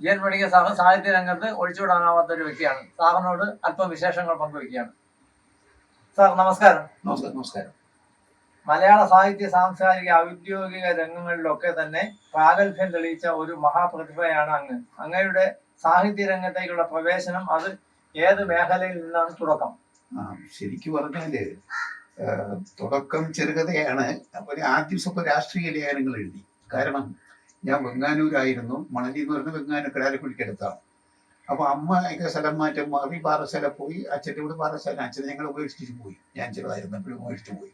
G N Panicker sir സാഹിത്യ രംഗത്ത് ഒഴിച്ചുവിടാനാവാത്ത ഒരു വ്യക്തിയാണ്. സാറിനോട് അല്പം വിശേഷങ്ങൾ പങ്കുവയ്ക്കുകയാണ്. സാർ നമസ്കാരം. നമസ്കാരം നമസ്കാരം. മലയാള സാഹിത്യ സാംസ്കാരിക ഔദ്യോഗിക രംഗങ്ങളിലൊക്കെ തന്നെ പ്രാഗൽഭ്യം തെളിയിച്ച ഒരു മഹാപ്രതിഭയാണ് അങ്ങ്. അങ്ങയുടെ സാഹിത്യ രംഗത്തേക്കുള്ള പ്രവേശനം അത് ഏത് മേഖലയിൽ നിന്നാണ് തുടക്കം? ശരിക്കും പറഞ്ഞാൽ തുടക്കം ചെറുകഥയാണ്. അപ്പൊ ആദ്യ ആദ്യം സ്വപ്പം രാഷ്ട്രീയ ലേഖനങ്ങൾ എഴുതി. കാരണം ഞാൻ വെങ്ങാനൂരായിരുന്നു. മണലി എന്ന് പറയുന്നത് വെങ്ങാനൂർ കിടാലിക്കുഴിക്കടുത്താണ് അപ്പൊ അമ്മ ഒക്കെ സ്ഥലം മാറ്റം. മാറി പാറശാല പോയി. അച്ഛന്റെ കൂടെ പാറശാല അച്ഛനെ ഞങ്ങൾ ഉപേക്ഷിച്ച് പോയി. ഞാൻ ചെറുതായിരുന്നപ്പോഴും ഉപേക്ഷിച്ച് പോയി.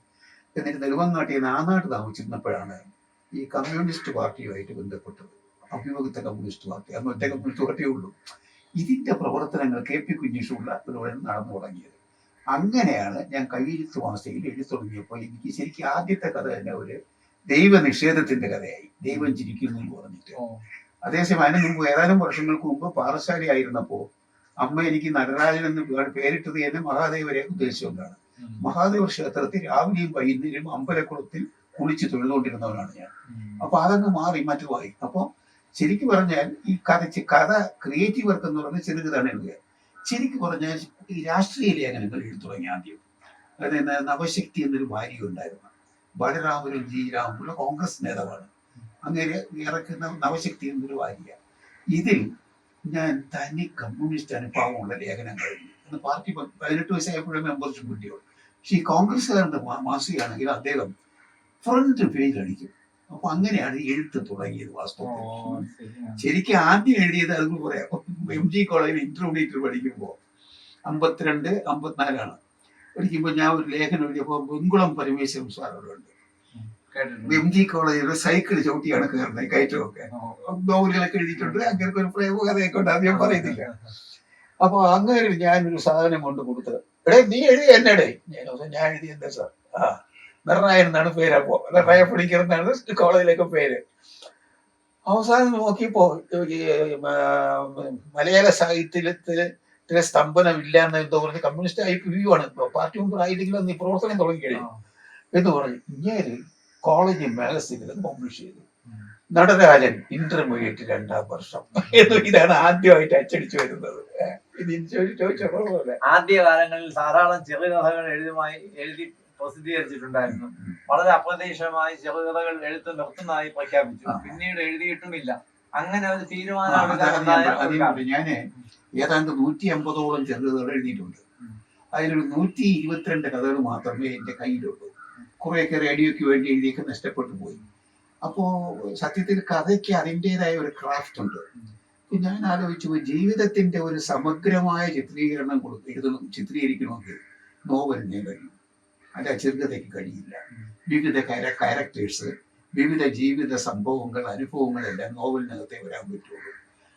എന്നിട്ട് നെടുമങ്ങാട്ടി നാനാട്ട് താമസിച്ചിരുന്നപ്പോഴാണ് ഈ കമ്മ്യൂണിസ്റ്റ് പാർട്ടിയുമായിട്ട് ബന്ധപ്പെട്ടത്. അഭിമുഖത്തെ കമ്മ്യൂണിസ്റ്റ് പാർട്ടി. അന്ന് ഒറ്റ കമ്മ്യൂണിസ്റ്റ് പാർട്ടിയേ ഉള്ളൂ. ഇതിന്റെ പ്രവർത്തനങ്ങൾ കെ പി കുഞ്ഞിഷുള്ള പരിപാടി നടന്നു തുടങ്ങിയത്. അങ്ങനെയാണ് ഞാൻ കയ്യെഴുത്ത് മാസയിൽ എഴുതി തുടങ്ങിയപ്പോൾ എനിക്ക് ശരിക്കും ആദ്യത്തെ കഥ തന്നെ ഒരു ദൈവ നിഷേധത്തിന്റെ കഥയായി. ദൈവം ചിരിക്കുന്നു എന്ന് പറഞ്ഞിട്ട്. അതേസമയം അതിന് മുമ്പ് ഏതാനും വർഷങ്ങൾക്ക് മുമ്പ് പാറശാല ആയിരുന്നപ്പോ അമ്മ എനിക്ക് നടരാജൻ എന്ന് പേരിട്ടത് തന്നെ മഹാദേവരെ ഉദ്ദേശിച്ചുകൊണ്ടാണ്. മഹാദേവ ക്ഷേത്രത്തിൽ രാവിലെയും വൈകുന്നേരം അമ്പലക്കുളത്തിൽ കുളിച്ച് തൊഴുതുകൊണ്ടിരുന്നവനാണ് ഞാൻ. അപ്പൊ അതങ്ങ് മാറി മറ്റുമായി അപ്പൊ ശരിക്കും പറഞ്ഞാൽ ഈ കഥ കഥ ക്രിയേറ്റീവ് വർക്ക് എന്ന് പറഞ്ഞാൽ ചെറുകഥാണ് എഴുതുക. ശരിക്കും പറഞ്ഞാൽ ഈ രാഷ്ട്രീയ ലേഖനങ്ങൾ എഴുതി തുടങ്ങി ആദ്യം. അതായത് നവശക്തി എന്നൊരു ഭാര്യ ഉണ്ടായിരുന്നു. ബലരാമനും ജി രാമുള്ള കോൺഗ്രസ് നേതാവാണ്. അങ്ങനെ ഇറക്കുന്ന നവശക്തി എന്നൊരു വാരിക ഇതിൽ ഞാൻ തനി കമ്മ്യൂണിസ്റ്റ് അനുഭവമുള്ള ലേഖനം കഴിഞ്ഞു. പാർട്ടി പതിനെട്ട് വയസ്സായപ്പോഴും മെമ്പർഷിപ്പ് കിട്ടിയുള്ളൂ. പക്ഷേ ഈ കോൺഗ്രസ്സുകാരന്റെ മാസികയാണെങ്കിൽ അദ്ദേഹം ഫ്രണ്ട് പേജ് അടിക്കും. അപ്പൊ അങ്ങനെയാണ് എഴുത്ത് തുടങ്ങിയത് വാസ്തവത്തിൽ. ശരിക്കും ആദ്യം എഴുതിയത് അത് പറയാം. എം ജി കോളേജിൽ ഇന്റർമീഡിയറ്റ് പഠിക്കുമ്പോൾ അമ്പത്തിരണ്ട് അമ്പത്തിനാലാണ്. പഠിക്കുമ്പോൾ ഞാൻ ഒരു ലേഖനം എഴുതിയപ്പോൾ വെങ്കുളം പരമേശ്വരൻ കേട്ടിട്ടുണ്ട്. എം ജി കോളേജിൽ സൈക്കിൾ ചവിട്ടിയാണ് കയറുന്നത് കയറ്റമൊക്കെ. നോവലുകളൊക്കെ എഴുതിയിട്ടുണ്ട് അങ്ങനെ ഒരു പ്രയോഗതയൊക്കെ ഉണ്ട് അത് ഞാൻ പറയുന്നില്ല. അപ്പൊ അങ്ങനെ ഞാനൊരു സാധനം കൊണ്ട് കൊടുത്തത്. എടേ നീ എഴുതി എന്നെടേ ഞാൻ ഞാൻ എഴുതി എന്താ സാർ? ആ നിർണായൻ എന്നാണ് പേര്. അപ്പോ നിർണയ പഠിക്കുന്നതാണ് കോളേജിലൊക്കെ പേര്. അവസാനം നോക്കിയപ്പോ മലയാള സാഹിത്യത്തിൽ ഇത്ര സ്തംഭനമില്ല എന്ന് എന്തോ പറഞ്ഞ് കമ്മ്യൂണിസ്റ്റ് ആയി വ്യൂ ആണ് പാർട്ടി മുമ്പ് ആയില്ലെങ്കിലും നീ പ്രവർത്തനം തുടങ്ങി കഴിഞ്ഞു എന്ന് പറഞ്ഞു. ഇങ്ങനെ കോളേജ് മാഗസിനിൽ പബ്ലിഷ് ചെയ്തു. നടരാജൻ ഇന്റർമീഡിയറ്റ് രണ്ടാം വർഷം. എന്ന് ഇതാണ് ആദ്യമായിട്ട് അച്ചടിച്ചു വരുന്നത്. ആദ്യ കാലങ്ങളിൽ ധാരാളം ചെറുകഥകൾ എഴുതുമായി എഴുതി പ്രസിദ്ധീകരിച്ചിട്ടുണ്ടായിരുന്നു. വളരെ അപ്രതീക്ഷിതമായി ചെറുകഥകൾ എഴുത്ത് നിർത്തുന്നതായി പ്രഖ്യാപിച്ചു. പിന്നീട് എഴുതിയിട്ടുമില്ല. അങ്ങനെ ഒരു തീരുമാനം ഞാൻ ഏതാണ്ട് നൂറ്റി അമ്പതോളം ചെറുകഥകൾ എഴുതിയിട്ടുണ്ട്. അതിലൊരു നൂറ്റി ഇരുപത്തിരണ്ട് കഥകൾ മാത്രമേ എന്റെ കയ്യിലുള്ളൂ. കുറേയൊക്കെ റേഡിയോയ്ക്ക് വേണ്ടി എഴുതിയൊക്കെ നഷ്ടപ്പെട്ടു പോയി. അപ്പോ സത്യത്തിൽ കഥയ്ക്ക് അതിന്റെതായ ഒരു ക്രാഫ്റ്റ് ഉണ്ട്. ഞാൻ ആലോചിച്ചു ജീവിതത്തിന്റെ ഒരു സമഗ്രമായ ചിത്രീകരണം കൊടുത്ത് എഴുതണം ചിത്രീകരിക്കണമെങ്കിൽ നോവലിനെ കഴിയും. അല്ല ചെറുകഥയ്ക്ക് കഴിയില്ല. വിവിധ ക്യാരക്ടേഴ്സ് വിവിധ ജീവിത സംഭവങ്ങൾ അനുഭവങ്ങളെല്ലാം നോവലിനകത്തെ വരാൻ പറ്റുള്ളൂ.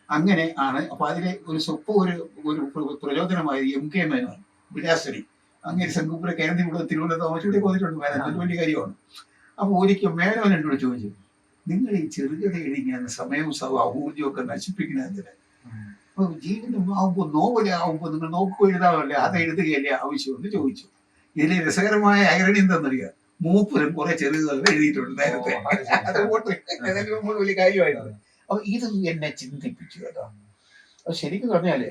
അങ്ങനെ ആണ്. അപ്പൊ അതിലെ ഒരു സ്വപ്പ് ഒരു ഒരു പ്രചോദനമായ എം കെ മേനോൻ വിലാസരി അങ്ങനെ കേന്ദ്ര ഇവിടെ തിരുവനന്തപുരം താമസിച്ചൂടെ പോന്നിട്ടുണ്ട്. മേനോൻ അത് വലിയ കാര്യമാണ്. അപ്പൊ ഒരിക്കൽ മേനോൻ എന്നോട് ചോദിച്ചു നിങ്ങൾ ഈ ചെറുകഥ എഴുതിയാൽ സമയവും ഊർജവും ഒക്കെ നശിപ്പിക്കുന്നതിന്. അപ്പൊ ജീവിതം ആവുമ്പോ നോവലാവുമ്പോ നിങ്ങൾ നോക്കുക എഴുതാമല്ലേ അത് എഴുതുകയല്ലേ ആവശ്യമെന്ന് ചോദിച്ചു. ഇതിലെ രസകരമായ ഐറണി എന്തെന്നറിയാം? മൂപ്പരും കുറെ ചെറുതുകൾ എഴുതിയിട്ടുണ്ട് നേരത്തെ. അത് പോട്ടെ അതൊക്കെ വലിയ കാര്യമായിരുന്നു അപ്പൊ ഇത് എന്നെ ചിന്തിപ്പിച്ചു കേട്ടോ. അപ്പൊ ശരിക്കും പറഞ്ഞാൽ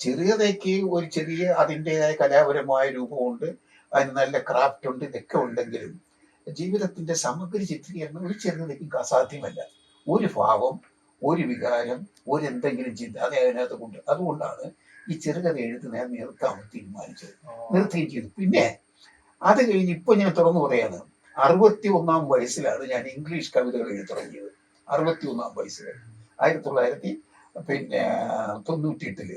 ചെറിയതയ്ക്ക് ഒരു ചെറിയ അതിന്റെതായ കലാപരമായ രൂപമുണ്ട് അതിന് നല്ല ക്രാഫ്റ്റ് ഉണ്ട് ഇതൊക്കെ ഉണ്ടെങ്കിലും ജീവിതത്തിന്റെ സമഗ്ര ചിത്രീകരണം ഒരു ചെറുതയ്ക്കും അസാധ്യമല്ല. ഒരു ഭാവം ഒരു വികാരം ഒരു എന്തെങ്കിലും ചിന്ത അത് അതിനകത്ത് കൊണ്ട് അതുകൊണ്ടാണ് ഈ ചെറുകഥ എഴുത്ത് ഞാൻ നിർത്താമെന്ന് തീരുമാനിച്ചത് നിർത്തുകയും ചെയ്തു. പിന്നെ അത് കഴിഞ്ഞ് ഇപ്പൊ ഞാൻ തുറന്നു പറയാണ്. അറുപത്തി ഒന്നാം വയസ്സിലാണ് ഞാൻ ഇംഗ്ലീഷ് കവിതകൾ എഴുതി തുടങ്ങിയത്. അറുപത്തി ഒന്നാം വയസ്സിൽ ആയിരത്തി തൊള്ളായിരത്തി പിന്നെ തൊണ്ണൂറ്റി എട്ടിൽ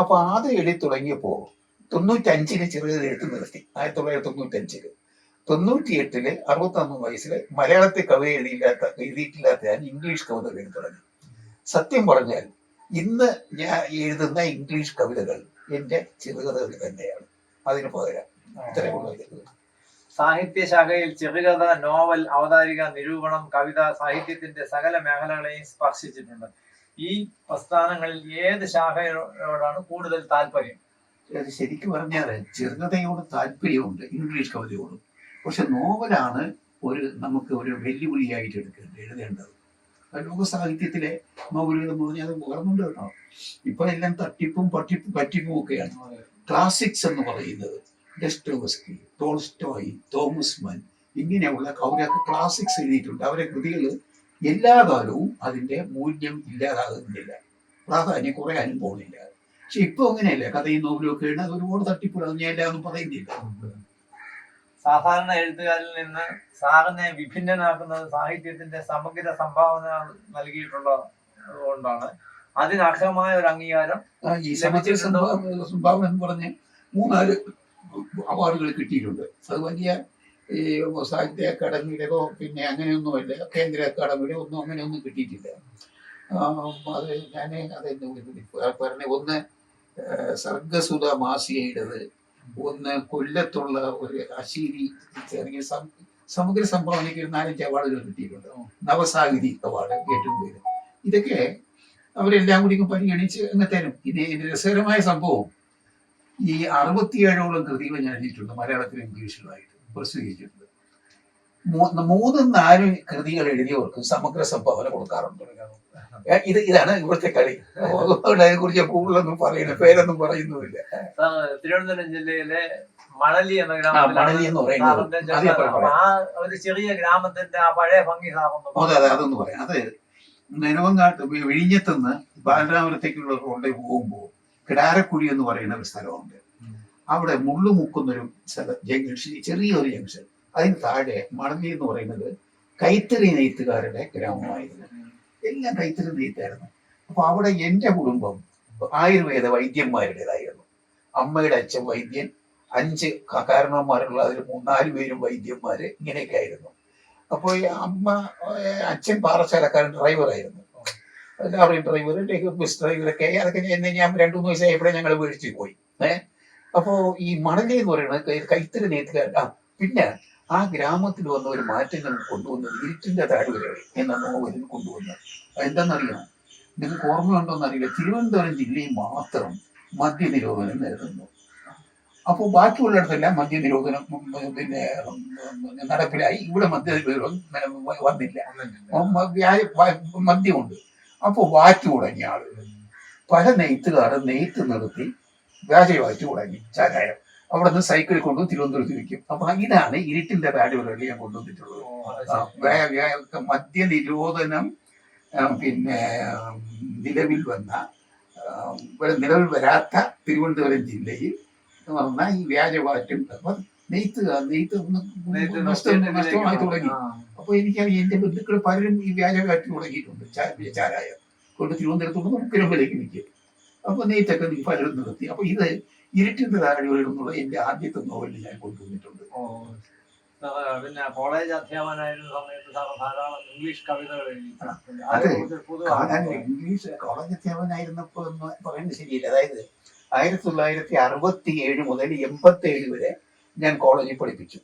അപ്പൊ അത് എഴുതി തുടങ്ങിയപ്പോ തൊണ്ണൂറ്റി അഞ്ചിൽ ചെറുകഥ എഴുത്ത് നിർത്തി. ആയിരത്തി തൊള്ളായിരത്തി തൊണ്ണൂറ്റി അഞ്ചിൽ തൊണ്ണൂറ്റി എട്ടിൽ അറുപത്തി ഒന്നാം വയസ്സിൽ മലയാളത്തിൽ കവിത എഴുതിയില്ലാത്ത എഴുതിയിട്ടില്ലാത്ത ഞാൻ ഇംഗ്ലീഷ് കവിതകൾ എഴുതി തുടങ്ങി. സത്യം പറഞ്ഞാൽ ഇന്ന് ഞാൻ എഴുതുന്ന ഇംഗ്ലീഷ് കവിതകൾ എന്റെ ചെറുകഥകൾ തന്നെയാണ്. അതിന് പകരം ഇത്രയേ ഇത്. ചെറുകഥ നോവൽ അവതാരിക നിരൂപണം കവിത സാഹിത്യത്തിന്റെ സകല മേഖലകളെയും സ്പർശിച്ചിട്ടുണ്ട്. ഈ പ്രസ്ഥാനങ്ങളിൽ ഏത് ശാഖയോടാണ് കൂടുതൽ താല്പര്യം? അത് ശരിക്കും പറഞ്ഞാൽ ചെറുകഥയോട് താല്പര്യമുണ്ട് ഇംഗ്ലീഷ് കവിതയോട്. പക്ഷെ നോവലാണ് ഒരു നമുക്ക് ഒരു വെല്ലുവിളിയായിട്ട് എടുക്കേണ്ടത് എഴുതേണ്ടത്. ലോക സാഹിത്യത്തിലെ നോവലുകൾ എന്ന് പറഞ്ഞാൽ അത് ഉയർന്നുണ്ട് കേട്ടോ. ഇപ്പൊ എല്ലാം തട്ടിപ്പും പട്ടിപ്പും പറ്റിപ്പും ഒക്കെയാണ്. ക്ലാസിക്സ് എന്ന് പറയുന്നത്. ഡെസ്റ്റോവസ്കി ടോൾസ്റ്റോയ് തോമസ് മൻ ഇങ്ങനെയുള്ള കൗരൊക്കെ ക്ലാസിക്സ് എഴുതിയിട്ടുണ്ട്. അവരെ കൃതികൾ എല്ലാ കാലവും അതിന്റെ മൂല്യം ഇല്ലാതാകുന്നില്ല. പ്രാധാന്യം കുറയാനും പോകുന്നില്ല. പക്ഷെ ഇപ്പൊ അങ്ങനെയല്ല. കഥയും നോവലും ഒക്കെ എഴുതുന്നത് ഒരുപാട് തട്ടിപ്പുകളാണ് ഞാൻ എല്ലാവരും പറയുന്നില്ല. സാധാരണ എഴുത്തുകാരിൽ നിന്ന് സാറിനെ വിഭിന്നനാക്കുന്നത് സാഹിത്യത്തിന്റെ സമഗ്ര സംഭാവന നൽകിയിട്ടുള്ള കൊണ്ടാണ്. അതിനർഹമായ ഒരു അംഗീകാരം ഈ സംഭാവന എന്ന് പറഞ്ഞ് മൂന്നാൽ അവാർഡുകൾ കിട്ടിയിട്ടുണ്ട്. അത് വലിയ ഈ സാഹിത്യ അക്കാദമിയുടെയോ പിന്നെ അങ്ങനെയൊന്നുമല്ല കേന്ദ്ര അക്കാദമിയുടെ ഒന്നും അങ്ങനെയൊന്നും കിട്ടിയിട്ടില്ല. അത് ഞാൻ അത് പറഞ്ഞ ഒന്ന് സർഗസുധ മാസികയുടേത് ഒന്ന് കൊല്ലത്തുള്ള ഒരു അശീരി സം- സമഗ്ര സംഭാവനയ്ക്ക് ഒരു നാലഞ്ച് അവാർഡുകൾ കിട്ടിയിട്ടുണ്ട്. നവസാഹിതി അവാർഡ് ഏറ്റവും പേര് ഇതൊക്കെ അവരെല്ലാം കൂടി പരിഗണിച്ച് അങ്ങ് തരും. ഇനി രസകരമായ സംഭവം. ഈ അറുപത്തിയേഴോളം കൃതികൾ ഞാൻ എഴുതിയിട്ടുണ്ട് മലയാളത്തിലും ഇംഗ്ലീഷിലുമായിട്ട് പ്രസിദ്ധീകരിച്ചിട്ടുണ്ട്. മൂന്നും നാലും കൃതികൾ എഴുതിയവർക്ക് സമഗ്ര സംഭാവന കൊടുക്കാറുണ്ട്. ഇത് ഇതാണ് ഇവിടുത്തെ കളി. അതിനെ കുറിച്ച് കൂടുതലൊന്നും പറയുന്നില്ല പേരൊന്നും പറയുന്നുമില്ല. തിരുവനന്തപുരം ജില്ലയിലെ മണലി എന്ന ഗ്രാമം ഗ്രാമത്തിലാണ് എന്ന് പറയുന്നത്. ആ ഒരു ചെറിയ ഗ്രാമത്തിന്റെ ആ പഴയ ഭംഗി അതെ അതെ അതൊന്ന് പറയാം. അത് നെനുവങ്ങാട്ട് വിഴിഞ്ഞത്തുനിന്ന് ബാലരാമരത്തേക്കുള്ള റോഡിൽ പോകുമ്പോൾ കിടാരക്കുഴി എന്ന് പറയുന്ന ഒരു സ്ഥലമുണ്ട്. അവിടെ മുള്ളു മുക്കുന്നൊരു സ്ഥലം ജംഗ്ഷൻ ചെറിയൊരു ജംഗ്ഷൻ. അതിന് താഴെ മണലി എന്ന് പറയുന്നത് കൈത്തറി നെയ്ത്തുകാരുടെ ഗ്രാമമായിരുന്നു. എല്ലാം കൈത്തറി നെയ്ത്തായിരുന്നു. അപ്പൊ അവിടെ എന്റെ കുടുംബം ആയുർവേദ വൈദ്യന്മാരുടേതായിരുന്നു. അമ്മയുടെ അച്ഛൻ വൈദ്യൻ അഞ്ച് കാരണവന്മാരുള്ള അതിൽ മൂന്നാൽ പേരും വൈദ്യന്മാര് ഇങ്ങനെയൊക്കെ ആയിരുന്നു അപ്പോൾ അമ്മ അച്ഛൻ പാറശാലക്കാരൻ ഡ്രൈവറായിരുന്നു എല്ലാവരെയും ഡ്രൈവർ ബസ് ഡ്രൈവറൊക്കെ അതൊക്കെ എന്നെ ഞാൻ രണ്ടു മൂന്ന് വയസ്സായപ്പോഴേ ഞങ്ങൾ വീഴ്ചയിൽ പോയി. ഏഹ് അപ്പോ ഈ മണലി എന്ന് പറയുന്നത് കൈത്തറി നെയ്ത്തുകാരൻ ആ പിന്നെ ആ ഗ്രാമത്തിൽ വന്ന ഒരു മാറ്റങ്ങൾ കൊണ്ടുവന്നത് ഇരുട്ടിന്റെ താഴ്വരകൾ എന്ന നോവലിൽ കൊണ്ടുവന്നത്. എന്താണെന്നറിയാം നിങ്ങൾക്ക് ഓർമ്മയുണ്ടോ എന്നറിയില്ല തിരുവനന്തപുരം ജില്ലയിൽ മാത്രം മദ്യനിരോധനം നിലനിന്നു. അപ്പോൾ ബാക്കിയുള്ളിടത്തെല്ലാം മദ്യനിരോധനം നിരോധനം പിന്നെ നടപ്പിലായി. ഇവിടെ മദ്യനിരോധനം നിരോധനം വന്നില്ല. മദ്യമുണ്ട്. അപ്പോൾ വാറ്റ് തുടങ്ങി ആളുകൾ പല നെയ്ത്തുകാരൻ നെയ്ത്ത് നിർത്തി വ്യാജ വാറ്റു തുടങ്ങി ചാരായം. അവിടെ നിന്ന് സൈക്കിളിൽ കൊണ്ടു തിരുവനന്തപുരത്ത് വിൽക്കും. അപ്പൊ ഇതാണ് ഇരുട്ടിന്റെ താടിവരയിൽ ഞാൻ കൊണ്ടുവന്നിട്ടുള്ളത്. മദ്യ നിരോധനം പിന്നെ നിലവിൽ വന്ന നിലവിൽ വരാത്ത തിരുവനന്തപുരം ജില്ലയിൽ എന്ന് പറഞ്ഞാൽ ഈ വ്യാജവാറ്റും നെയ്ത്ത് നെയ്ത്ത് നഷ്ടമായി തുടങ്ങി. അപ്പോൾ അപ്പൊ എനിക്കറിയാം എന്റെ ബന്ധുക്കൾ പലരും ഈ വ്യാജവാറ്റ് തുടങ്ങിയിട്ടുണ്ട്. ചാ- ചാരായ കൊണ്ട് തിരുവനന്തപുരത്തോട് നമുക്ക് രമ്പിലേക്ക് നിൽക്കും. അപ്പൊ നെയ്ത്തൊക്കെ നീ പലരും നിർത്തി. അപ്പൊ ഇത് ഇരുട്ടിന്റെ ധാരണകളിൽ നിന്നുള്ള എന്റെ ആദ്യത്തെ നോവലിൽ ഞാൻ കൊണ്ടുവന്നിട്ടുണ്ട്. പിന്നെ കോളേജ് അധ്യാപകനായിരുന്ന സമയത്ത് ധാരാളം ഇംഗ്ലീഷ് കവിതകൾ എഴുതി. ഇംഗ്ലീഷ് കോളേജ് അധ്യാപനായിരുന്നപ്പോ എന്ന് പറയുന്നത് ശരിയില്ല. അതായത് ആയിരത്തി തൊള്ളായിരത്തി അറുപത്തി ഏഴ് മുതൽ എൺപത്തി ഏഴ് വരെ ഞാൻ കോളേജിൽ പഠിപ്പിച്ചു.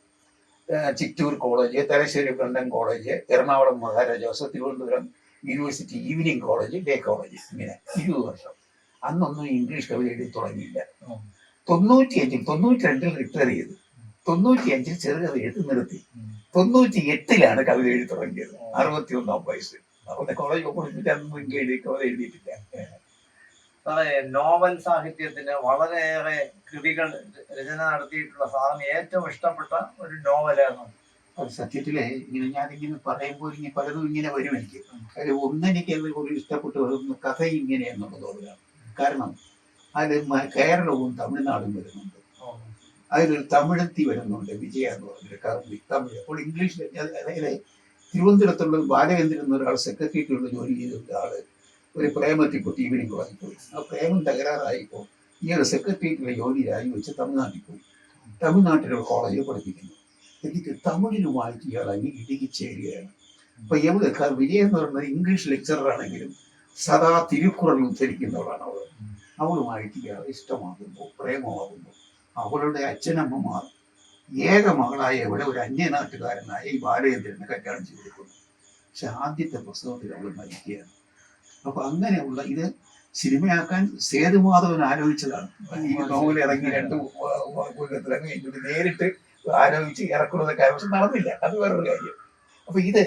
Chittur college Thalassery Brennen college Ernakulam Maharajas Thiruvananthapuram university evening college day college ഇങ്ങനെ ഇരുപത് വർഷം. അന്നൊന്നും ഇംഗ്ലീഷ് കവിത എഴുതി തുടങ്ങിയില്ല. തൊണ്ണൂറ്റി തൊണ്ണൂറ്റിയഞ്ചിൽ തൊണ്ണൂറ്റി രണ്ടിൽ റിട്ടയർ ചെയ്തു. തൊണ്ണൂറ്റിയഞ്ചിൽ ചെറുകഥ എഴുതി നിർത്തി. തൊണ്ണൂറ്റി എട്ടിലാണ് കവിത എഴുതി തുടങ്ങിയത്. അറുപത്തി ഒന്നാം വയസ്സ് അവിടെ കോളേജ് പഠിപ്പിച്ച് അന്നും ഇംഗ്ലീഷ് കവിത എഴുതിയിട്ടില്ല. നോവൽ സാഹിത്യത്തിന് വളരെയേറെ കൃതികൾ രചന നടത്തിയിട്ടുള്ള സാറിന് ഏറ്റവും ഇഷ്ടപ്പെട്ട ഒരു നോവലാണ് അത് സത്യത്തിലെ ഇങ്ങനെ ഞാനിങ്ങനെ പറയുമ്പോൾ ഇനി പലതും ഇങ്ങനെ വരും എനിക്ക്. അതിൽ ഒന്നെനിക്ക് ഒരു ഇഷ്ടപ്പെട്ട് വരുന്ന കഥ ഇങ്ങനെ എന്നുള്ളതോടുകയാണ് കാരണം അതിൽ കേരളവും തമിഴ്നാടും വരുന്നുണ്ട്. അതിലൊരു തമിഴത്തി വരുന്നുണ്ട് വിജയ എന്ന് പറഞ്ഞൊരു കവി തമിഴ്. അപ്പോൾ ഇംഗ്ലീഷിൽ അതായത് തിരുവനന്തപുരത്തുള്ള ഒരു ബാലചന്ദ്രൻ സെക്രട്ടറിയായിട്ടുള്ള ജോലി ചെയ്ത ആൾ ഒരു പ്രേമത്തിൽ പൊട്ടി ഈവനിങ് വാങ്ങിപ്പോയി പോയി ആ പ്രേമം തകരാറായിപ്പോൾ ഈ ഒരു സെക്രട്ടേറിയറ്റിലെ ജോലി രാജിവെച്ച് തമിഴ്നാട്ടിൽ പോയി. തമിഴ്നാട്ടിലെ ഒരു കോളേജിൽ പഠിപ്പിക്കുന്നു. എന്നിട്ട് തമിഴിലുമായിട്ട് ഇയാൾ അങ്ങ് ഇടുക്കി ചേരുകയാണ്. അപ്പൊ എവിടെ വിജയൻ എന്ന് പറയുന്നത് ഇംഗ്ലീഷ് ലെക്ചറാണെങ്കിലും സദാ തിരുക്കുറൾ ഉദ്ധരിക്കുന്നവളാണ് അവൾ അവളുമായിട്ട് ഇയാൾ ഇഷ്ടമാകുന്നു പ്രേമമാകുന്നു അവളുടെ അച്ഛനമ്മമാർ ഏക മകളായ ഇവിടെ ഒരു അന്യനാട്ടുകാരനായ ഈ ബാലചന്ദ്രനെ കല്യാണം ചെയ്തു കൊടുക്കുന്നു. പക്ഷെ ആദ്യത്തെ പുസ്തകത്തിൽ അവൾ മരിക്കുകയാണ്. അപ്പൊ അങ്ങനെയുള്ള ഇത് സിനിമയാക്കാൻ സേതുമാധവൻ ആലോചിച്ചതാണ്. ഈ നോവൽ ഇറങ്ങി രണ്ട് ഇറങ്ങി ഇങ്ങോട്ട് നേരിട്ട് ആലോചിച്ച് ഇറക്കുന്നതൊക്കെ പക്ഷെ നടന്നില്ല. അത് വേറൊരു കാര്യം. അപ്പൊ ഇത്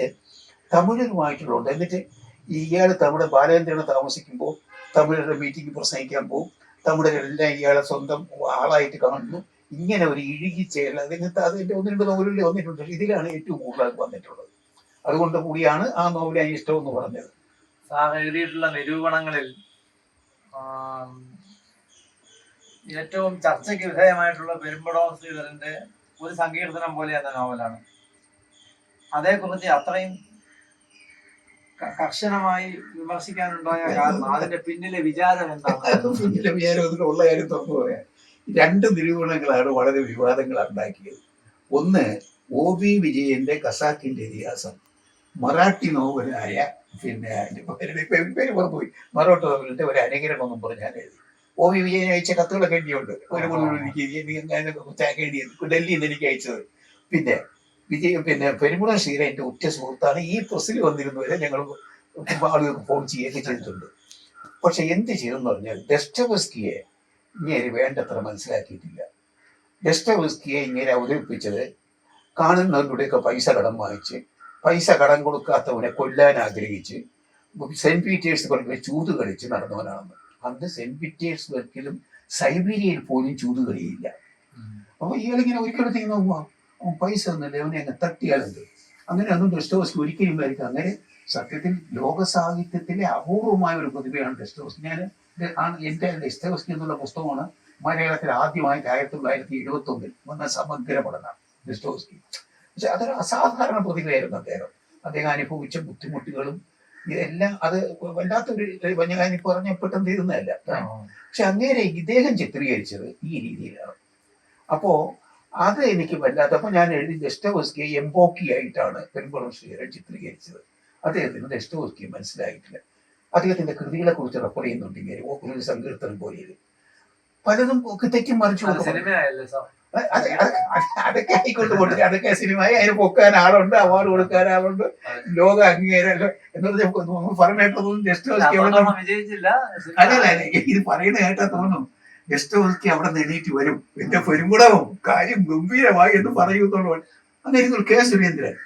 തമിഴരുമായിട്ടുള്ളതുകൊണ്ട് എന്നിട്ട് ഇയാൾ തമിഴ് ബാലേന്ദ്രനെ താമസിക്കുമ്പോൾ തമിഴരുടെ മീറ്റിംഗ് പ്രസംഗിക്കാൻ പോകും. തമിഴരെല്ലാം ഇയാളെ സ്വന്തം ആളായിട്ട് കാണുന്നു. ഇങ്ങനെ ഒരു ഇഴുകി ചേരൽ അതിനകത്ത് അതിന്റെ ഒന്ന് രണ്ട് നോവലുകളിൽ വന്നിട്ടുണ്ട്. ഇതിലാണ് ഏറ്റവും കൂടുതൽ വന്നിട്ടുള്ളത്. അതുകൊണ്ട് കൂടിയാണ് ആ നോവലെ ഇഷ്ടം എന്ന് പറഞ്ഞത്. സാർ എഴുതിയിട്ടുള്ള നിരൂപണങ്ങളിൽ ഏറ്റവും ചർച്ചയ്ക്ക് വിധേയമായിട്ടുള്ള പെരുമ്പടവും ശ്രീധരന്റെ ഒരു സങ്കീർത്തനം പോലെ എന്ന നോവലാണ്. അതേക്കുറിച്ച് അത്രയും കർശനമായി വിമർശിക്കാനുണ്ടായ കാരണം അതിന്റെ പിന്നിലെ വിചാരം എന്താണ്? വിചാരം ഉള്ള കാര്യം തുറന്നു പറയാം. രണ്ട് നിരൂപണങ്ങളാണ് വളരെ വിവാദങ്ങൾ ഉണ്ടാക്കിയത്. ഒന്ന് ഒ വി വിജയന്റെ കസാക്കിന്റെ ഇതിഹാസം. മറാഠി നോവലായ പിന്നെ അതിന്റെ പേരുടെ പേര് പറഞ്ഞുപോയി മറോട്ട് നോവലിന്റെ ഒരു അനുകരണം എന്നും പറഞ്ഞാൽ എഴുതി. ഒ വി വിജയൻ അയച്ച കത്തുകളൊക്കെ എഴുതിയുണ്ട് ഒരു എനിക്ക് എഴുതിയത്? ഡൽഹിയിൽ നിന്ന് എനിക്ക് അയച്ചത്. പിന്നെ വിജയ് പിന്നെ പെരുമുള ശ്രീര എന്റെ ഉറ്റ സുഹൃത്താണ്. ഈ പ്രസിൽ വന്നിരുന്നവരെ ഞങ്ങൾ ആളുകൾക്ക് ഫോൺ ചെയ്യുകയൊക്കെ ചെയ്തിട്ടുണ്ട്. പക്ഷെ എന്ത് ചെയ്തെന്ന് പറഞ്ഞാൽ ഡെസ്റ്റവസ്കിയെ ഇങ്ങനെ വേണ്ടത്ര മനസ്സിലാക്കിയിട്ടില്ല. ഡെസ്റ്റവസ്കിയെ ഇങ്ങനെ അവതരിപ്പിച്ചത് കാണുന്നവരുടെയൊക്കെ പൈസ കടം വാങ്ങിച്ച് പൈസ കടം കൊടുക്കാത്തവനെ കൊല്ലാൻ ആഗ്രഹിച്ച് സെന്റ് പീറ്റേഴ്സ് ബർഗിൽ ചൂത് കളിച്ച് നടന്നവനാണെന്ന് അന്ന് സെന്റ് പീറ്റേഴ്സ് ബർഗിലും സൈബീരിയയിൽ പോലും ചൂത് കളിയില്ല. അപ്പൊ ഇയാളിങ്ങനെ ഒരിക്കലും നോക്കുമ്പോൾ പൈസ ഒന്നുമില്ല അവനെ അങ്ങ് തട്ടിയാളുണ്ട് അങ്ങനെ ഒന്നും ഡെസ്റ്റോവസ്കി ഒരിക്കലും വരിക അങ്ങനെ സത്യത്തിൽ ലോക സാഹിത്യത്തിലെ അപൂർവമായ ഒരു പ്രതിഭയാണ് ഡെസ്റ്റോവസ്കി ഞാൻ എന്റെ ഡെസ്റ്റോവസ്കി എന്നുള്ള പുസ്തകമാണ് മലയാളത്തിൽ ആദ്യമായിട്ട് ആയിരത്തി തൊള്ളായിരത്തി എഴുപത്തി ഒന്നിൽ വന്ന സമഗ്ര പഠനം ഡെസ്റ്റോവസ്കി പക്ഷെ അതൊരു അസാധാരണ പ്രതിഭയായിരുന്നു അദ്ദേഹം. അദ്ദേഹം അനുഭവിച്ച ബുദ്ധിമുട്ടുകളും ഇതെല്ലാം അത് വല്ലാത്തൊരു ഞാൻ പറഞ്ഞ പെട്ടെന്ന് തീരുന്നതല്ല. പക്ഷെ അങ്ങേരെ ഇദ്ദേഹം ചിത്രീകരിച്ചത് ഈ രീതിയിലാണ്. അപ്പോ അത് എനിക്ക് വല്ലാത്ത അപ്പൊ ഞാൻ എഴുതി ദസ്റ്റോസ്കിയെ എംബോക്കി ആയിട്ടാണ് പെരുമ്പളം ശ്രീഹരൻ ചിത്രീകരിച്ചത്. അദ്ദേഹത്തിന് ദസ്റ്റോവസ്കിയെ മനസ്സിലായിട്ടില്ല. അദ്ദേഹത്തിന്റെ കൃതികളെ കുറിച്ച് റെഫർ ചെയ്യുന്നുണ്ട് ഇങ്ങനെ ഓ ഒരു സങ്കീർത്തനം പോലെ. പലതും തെറ്റും മറിച്ചു സിനിമയായല്ലേ സാർ. അതൊക്കെ ആയിക്കൊണ്ട് കൊടുക്കുക അതൊക്കെ സിനിമയായി അതിന് പൊക്കാൻ ആളുണ്ട് അവാർഡ് കൊടുക്കാൻ ആളുണ്ട് ലോക അംഗീകാരം എന്ന് പറഞ്ഞാൽ പറഞ്ഞിട്ടതൊന്നും ദസ്റ്റോവസ്കി അവിടെ അത്രത്തോളം വിജയിച്ചില്ല. സിനിമ അല്ല ഇത് പറയുന്ന കേട്ടാ തോന്നും ഗസ്റ്റ് ഹൗസ്ക്ക് അവിടെ നിന്ന് വരും. എന്റെ പെരുമ്പടവും കാര്യം ഗംഭീരമായി എന്ന് പറയുന്നുള്ളൂ അങ്ങനെ കെ സുരേന്ദ്രൻ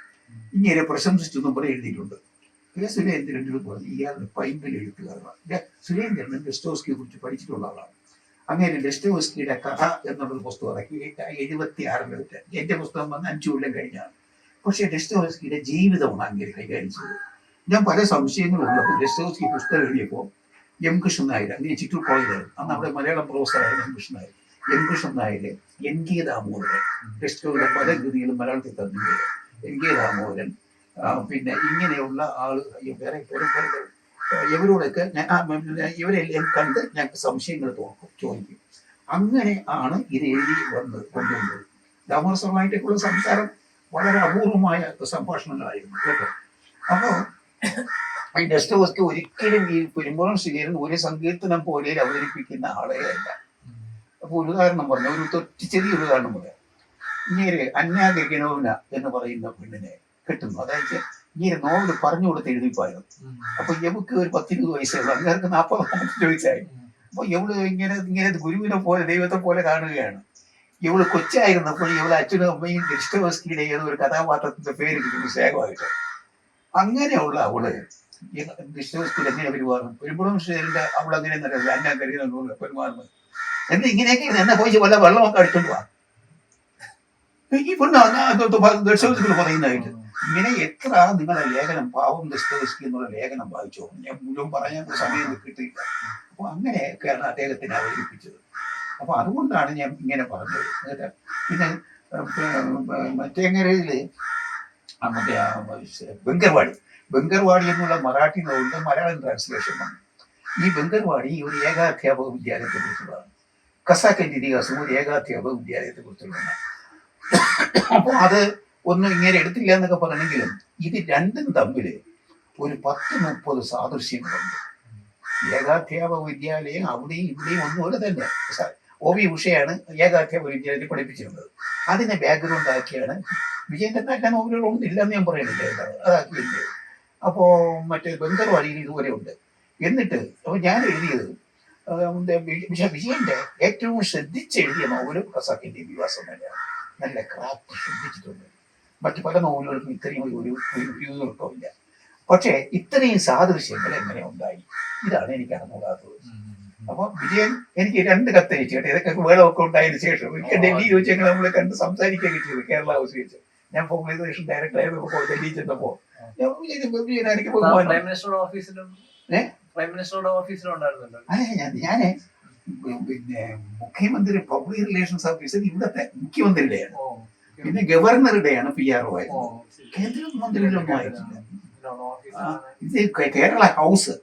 ഇങ്ങനെ പ്രശംസിച്ചൊന്നും പറയും എഴുതിയിട്ടുണ്ട്. കെ സുരേന്ദ്രൻ പറഞ്ഞു ഇയാളുടെ പൈമ്പിൽ എഴുത്തുകാരനാണ്. സുരേന്ദ്രൻ സുരേന്ദ്രൻ ഡെസ്റ്റോസ്കിയെ കുറിച്ച് പഠിച്ചിട്ടുള്ള ആളാണ്. അങ്ങനെ ഡെസ്റ്റോസ്കിയുടെ കഥ എന്നുള്ളൊരു പുസ്തകം ഇറക്കി. എഴുപത്തി ആറിൽ എന്റെ പുസ്തകം വന്ന് അഞ്ചു കൊല്ലം കഴിഞ്ഞാണ്. പക്ഷേ ഡെസ്റ്റോസ്കിയുടെ ജീവിതമാണ് അങ്ങനെ കൈകാര്യം ചെയ്തത്. ഞാൻ പല സംശയങ്ങളും ഉള്ളപ്പോൾ ഡെസ്റ്റോസ്കി പുസ്തകം എഴുതിയപ്പോൾ എം കൃഷ്ണൻ നായർ അങ്ങനെ ചിറ്റൂർ കോളേജിലായിരുന്നു അന്ന് അവിടെ Malayalam പ്രൊഫസറായിരുന്നു M Krishnan Nair M Krishnan Nair N K Damodaran ഡെസ്റ്റോയുടെ പല കൃതികളും മലയാളത്തിൽ തന്നിട്ടുണ്ട്. എൻ കെ ദാമോദരൻ പിന്നെ ഇങ്ങനെയുള്ള ആൾ വേറെ ഇവരോടൊക്കെ ഇവരെല്ലാം കണ്ട് ഞങ്ങൾക്ക് സംശയങ്ങൾ തോന്നും ചോദിക്കും. അങ്ങനെ ആണ് ഇത് എഴുതി വന്ന് കൊണ്ടുവന്നത്. ദാമോദരമായിട്ടൊക്കെയുള്ള സംസാരം വളരെ അപൂർവമായ സംഭാഷണങ്ങളായിരുന്നു കേട്ടോ. അപ്പോ ഈ ഡെസ്റ്റോവസ്കി ഒരിക്കലും ഈ പെരുമ്പോളം ശ്രീകരൻ ഒരു സങ്കീർത്തനം പോലെ അവതരിപ്പിക്കുന്ന ആളെ അല്ല. അപ്പൊ ഒരു ഉദാഹരണം പറഞ്ഞു ഒരു തൊറ്റി ചെറിയ ഉദാഹരണം പറയാം. ഇങ്ങനെ അന്യാഗനോന എന്ന് പറയുന്ന പെണ്ണിനെ കിട്ടുന്നു. അതായത് ഇങ്ങനെ നോവൽ പറഞ്ഞു കൊടുത്ത് എഴുതിപ്പായിരുന്നു. അപ്പൊ യമുക്ക് ഒരു പത്തിരുപത് ഉള്ളൂ? അങ്ങേർക്ക് നാൽപ്പത് വയസ്സായി. അപ്പൊ ഇവൾ ഇങ്ങനെ ഇങ്ങനെ ഗുരുവിനെ പോലെ ദൈവത്തെ പോലെ കാണുകയാണ്. ഇവൾ കൊച്ചായിരുന്നപ്പോൾ ഇവളെ അച്ഛനും അമ്മയും ഡെസ്റ്റോവസ്കിയുടെ ഏതോ ഒരു കഥാപാത്രത്തിന്റെ പേര് കിട്ടുന്നു സ്നേഹമായിട്ട് അങ്ങനെയുള്ള അവൾ വിശ്വസ്തിൽ എങ്ങനെ പെരുമാറും? പെരുമ്പുളം ശ്രീധരന്റെ അവൾ അങ്ങനെ എന്നല്ല അന്നം കരുതുന്ന പെരുമാറുന്നത്. എന്ന് ഇങ്ങനെയൊക്കെ എന്നെ പോയി വല്ല വെള്ളമൊക്കെ അടിച്ചോണ്ട് പോവാ ഈ പെണ്ണ് ദർശകത്തിൽ പറയുന്നതായിട്ട്. ഇങ്ങനെ എത്ര നിങ്ങളെ ലേഖനം പാവം ദസ്തവസ്കി എന്നുള്ള ലേഖനം വായിച്ചോ? ഞാൻ മുഴുവൻ പറയാൻ സമയം കിട്ടിയില്ല. അപ്പൊ അങ്ങനെയൊക്കെയാണ് അദ്ദേഹത്തിനെ അവതരിപ്പിച്ചത്. അപ്പൊ അതുകൊണ്ടാണ് ഞാൻ ഇങ്ങനെ പറഞ്ഞത്. എന്നിട്ട് പിന്നെ മറ്റേങ്ങരയിൽ മറ്റേ ബംഗർവാടി. ബംഗർവാടി എന്നുള്ള മറാഠി നോവലിന്റെ മലയാളം ട്രാൻസ്ലേഷൻ വന്നു ഈ ബംഗർവാടി ഒരു ഏകാധ്യാപക വിദ്യാലയത്തെ കുറിച്ചുള്ളതാണ്. കസാക്കന്റെ ഇതിഹാസം ഒരു ഏകാധ്യാപക വിദ്യാലയത്തെ കുറിച്ചുള്ളതാണ്. അപ്പോൾ അത് ഒന്നും ഇങ്ങനെ എടുത്തില്ല എന്നൊക്കെ പറയണമെങ്കിലും ഇത് രണ്ടും തമ്മിൽ ഒരു പത്ത് മുപ്പത് സാദൃശ്യങ്ങളുണ്ട്. ഏകാധ്യാപക വിദ്യാലയം അവിടെയും ഇവിടെയും ഒന്നുപോലെ തന്നെ. ഒ വി ഉഷയാണ് ഏകാധ്യാപക വിദ്യാലയത്തിൽ പഠിപ്പിച്ചിരുന്നത്. അതിനെ ബാക്ക്ഗ്രൗണ്ട് ആക്കിയാണ് വിജയന്റെ ഒന്നും നോവലുകളൊന്നും ഇല്ലെന്ന് ഞാൻ പറയുന്നില്ല. അതാക്കിയില്ല അപ്പോ മറ്റേ ബംഗർവാടിയിൽ ഇതുവരെ ഉണ്ട്. എന്നിട്ട് അപ്പൊ ഞാൻ എഴുതിയത് വിജയന്റെ ഏറ്റവും ശ്രദ്ധിച്ച് എഴുതിയ നോവലും ഖസാക്കിന്റെ വിവാസം തന്നെയാണ്. നല്ല ക്രാഫ്റ്റ് ശ്രദ്ധിച്ചിട്ടുണ്ട്. മറ്റു പല നോവലുകൾക്കും ഇത്രയും ഒരു ഒരു യുദ്ധമില്ല പക്ഷേ ഇത്രയും സാദൃശ്യങ്ങൾ എങ്ങനെ ഉണ്ടായി? ഇതാണ് എനിക്ക് അറിഞ്ഞുകൂടാത്തത്. അപ്പൊ വിജയൻ എനിക്ക് രണ്ട് കത്തയച്ചു കേട്ടോ. ഇതൊക്കെ വേളമൊക്കെ ഉണ്ടായതിനു ശേഷം എനിക്ക് ഡൽഹി ഞങ്ങൾ നമ്മളെ കണ്ട് സംസാരിക്കുകയൊക്കെ ചെയ്തു കേരള ഹൗസ് വെച്ച്. ഞാൻ ഫോർമലൈസേഷൻ ഡയറക്ടർ ആയപ്പോ ഡൽഹിയിൽ ചെന്നപ്പോ ഞാൻ എനിക്ക് ഞാൻ പിന്നെ മുഖ്യമന്ത്രി പബ്ലിക് റിലേഷൻസ് ഓഫീസർ ഇവിടത്തെ മുഖ്യമന്ത്രിയുടെയാണ്. പിന്നെ ഗവർണറുടെയാണ് പി ആർ ഒ ആയത് ആയിരുന്നു. കേന്ദ്രമന്ത്രിയിലൊന്നും ആയിട്ടില്ല ഇത് കേരള ഹൗസ്.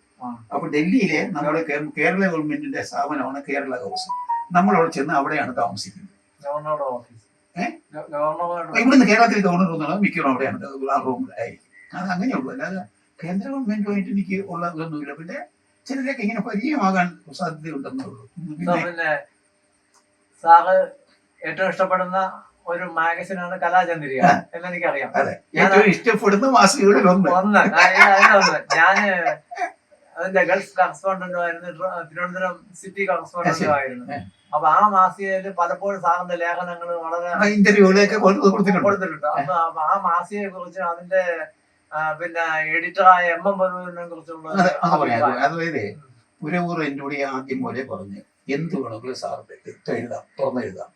അപ്പൊ ഡൽഹിയിലെ നമ്മുടെ കേരള ഗവൺമെന്റിന്റെ സ്ഥാപനമാണ് കേരള ഹൗസ് നമ്മൾ അവിടെ ചെന്ന് അവിടെയാണ് താമസിക്കുന്നത്. ഇവിടുന്ന് കേരളത്തിൽ ഗവർണർ എന്നുള്ളത് മിക്കവാറും അവിടെയാണ്. ആ റൂമിലായിരിക്കും അത് അങ്ങനെയുള്ളൂ അല്ലാതെ കേന്ദ്ര ഗവൺമെന്റുമായിട്ട് എനിക്ക് ഉള്ള ഇതൊന്നുമില്ല പിന്നെ ചിലരൊക്കെ ഇങ്ങനെ പരിചയമാകാൻ സാധ്യതയുണ്ടെന്നുള്ളൂ. പിന്നെ ഏറ്റവും ഇഷ്ടപ്പെടുന്ന ഒരു മാഗസിനാണ് കലാചന്ദ്രിക. എന്ന് എന്നെനിക്കറിയാം. അതെ. ഏറ്റവും ഇഷ്ടപ്പെടുന്ന മാസികകളിൽ ഒന്ന്. ഒന്ന്. ഞാൻ അതിന്റെ ഗൾഫ് കറസ്പോണ്ടന്റും ആയിരുന്നു തിരുവനന്തപുരം സിറ്റി കറസ്പോണ്ടന്റും ആയിരുന്നു. അപ്പൊ ആ മാസികയിൽ പലപ്പോഴും സാറിന്റെ ലേഖനങ്ങൾ വളരെ ഇന്റർവ്യൂകളൊക്കെ കൊടുത്തിട്ടുണ്ട്. അപ്പൊ ആ മാസികയെ കുറിച്ച് അതിന്റെ പിന്നെ എഡിറ്ററായ എം എം ബലൂരിനെ കുറിച്ചുള്ള. അതായത് പുരവൂർ എന്നോട് ആദ്യം പോലെ പറഞ്ഞു എന്ത് വേണമെങ്കിലും സാറിന്റെ എടുത്ത് എഴുതാം തുറന്നെഴുതാം.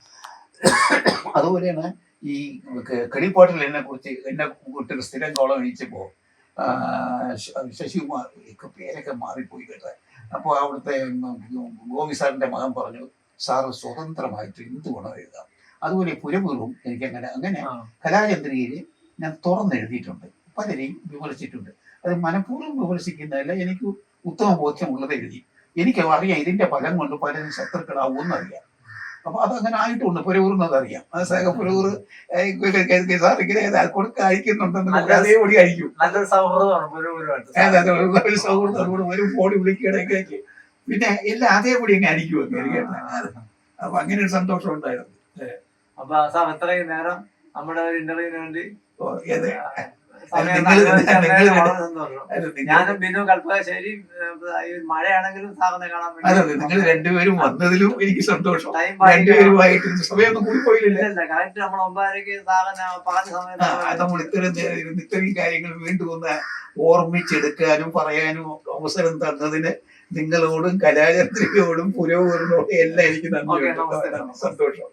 അതുപോലെയാണ് ഈ ക- കളിപ്പാട്ടിൽ എന്നെ കുറിച്ച് എന്നെ കുട്ടികൾ സ്ഥിരം കോളം എണീച്ചപ്പോ ആ, ശ- ശശികുമാർ ഒക്കെ പേരൊക്കെ മാറിപ്പോയി കേട്ടെ. അപ്പോൾ അവിടുത്തെ ഗോപി സാറിന്റെ മകൻ പറഞ്ഞു സാറ് സ്വതന്ത്രമായിട്ട് എന്ത് വേണം എഴുതാം. അതുപോലെ പുരപൂർവം എനിക്ക് അങ്ങനെ അങ്ങനെ. കലാചന്ദ്രികയിൽ ഞാൻ തുറന്നെഴുതിയിട്ടുണ്ട് പലരെയും വിമർശിച്ചിട്ടുണ്ട്. അത് മനഃപൂർവം വിമർശിക്കുന്നതല്ല എനിക്ക് ഉത്തമ ബോധ്യമുള്ളത് എഴുതി. എനിക്ക് അറിയാം ഇതിന്റെ ഫലം കൊണ്ട് പലരും ശത്രുക്കളാവൂ അറിയാം. അപ്പൊ അതങ്ങനെ ആയിട്ടുണ്ട്. പുരവൂർന്നത് അറിയാം അത് സഹ പുരവൂർ സാർ ഇങ്ങനെ കൊടുക്ക അയക്കുന്നുണ്ടെന്ന് അല്ല. അതേപടി അയക്കും നല്ലൊരു സൗഹൃദമാണ് അതെ, അതെ, ഒരു സൗഹൃദത്തോട് ഒരു ഫോൺ വിളിക്കുകയിടയ്ക്ക് പിന്നെ എല്ലാം അതേ കൂടി അങ്ങ് അടിക്കും അപ്പൊ അങ്ങനെ ഒരു സന്തോഷം ഉണ്ടായിരുന്നു. അപ്പൊ സാർ ഇത്രയും നേരം നമ്മുടെ ഒരു ഇന്റർവ്യൂവിന് വേണ്ടി ഞാനും ബിനു കൽപ്പകശ്ശേരി മഴയാണെങ്കിലും സാറിനെ കാണാൻ അതെ, നിങ്ങൾ രണ്ടുപേരും വന്നതിലും എനിക്ക് സന്തോഷം. രണ്ടുപേരും രണ്ടുപേരുമായിട്ട് സമയം കൂടി പോയില്ല. ഇല്ല കറക്റ്റ് നമ്മൾ ഒമ്പതരക്ക് സാറിന് പറഞ്ഞ സമയത്ത് നമ്മൾ ഇത്തരം ഇത്രയും കാര്യങ്ങൾ വീണ്ടും ഒന്ന് ഓർമ്മിച്ചെടുക്കാനും പറയാനും അവസരം തന്നതിന് നിങ്ങളോടും കലാചന്ദ്രിയോടും പുരോഗമനോടും എല്ലാം എനിക്ക് നന്ദി സന്തോഷം. സന്തോഷം.